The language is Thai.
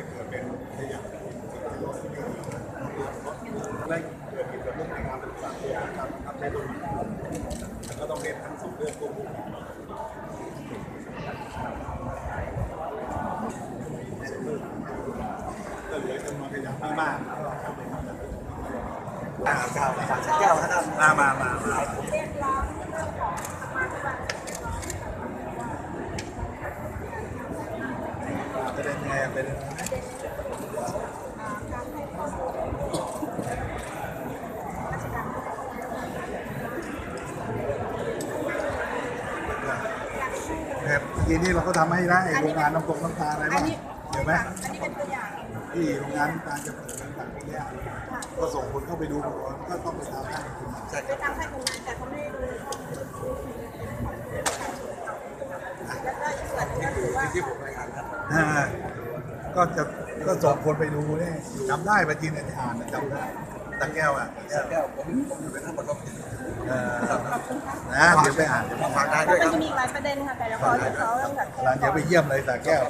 ะเกิดเป็นขยะที่ลดเยอะเลยเกิดกิจกรื่องในงานศึกษาขะครับทำได้ด้วยก็ต้องเรียนทั้งสองเรื่องควบคู่ก็เหลือจำนวนขยะมากๆก็ทำเป็นทำแบบนี้อ่าเก้าสามเก้าครับมามามา ประเด็นไงเป็นแบบทีนี้เราก็ทำให้ได้โรงงานน้ำตกน้ำตาอะไรบ้างนี้เห็นไหมอันนี้เป็นตัวอย่างที่โรงงานน้ำตาลจะเปิดต่างๆพวกเนี้ยก็ส่งคนเข้าไปดูก็ต้องไปทำให้คุณใช่ไปทำให้โรงงานแต่เขาไม่ได้ดูในห้องแล้วก็อีกส่วนหนึงก็คือว่า ที่ผมรายงานครับอ่าก็จะก็ส่งคนไปดูเนี่ยจำได้ปะจีนเนี่ยอ่านจำได้ตะแก้วอะแก้วผมผมอยู่เป็นทั้งหมดก็ผิดเออนะเดี๋ยวไปอ่านเดี๋ยวมาไปฝากได้ก็ด้วยครับจะมีอีกหลายประเด็นค่ะแต่ละขอจะขอเรื่องแบบหลังเดี๋ยวไปเยี่ยมเลยตะแก้ว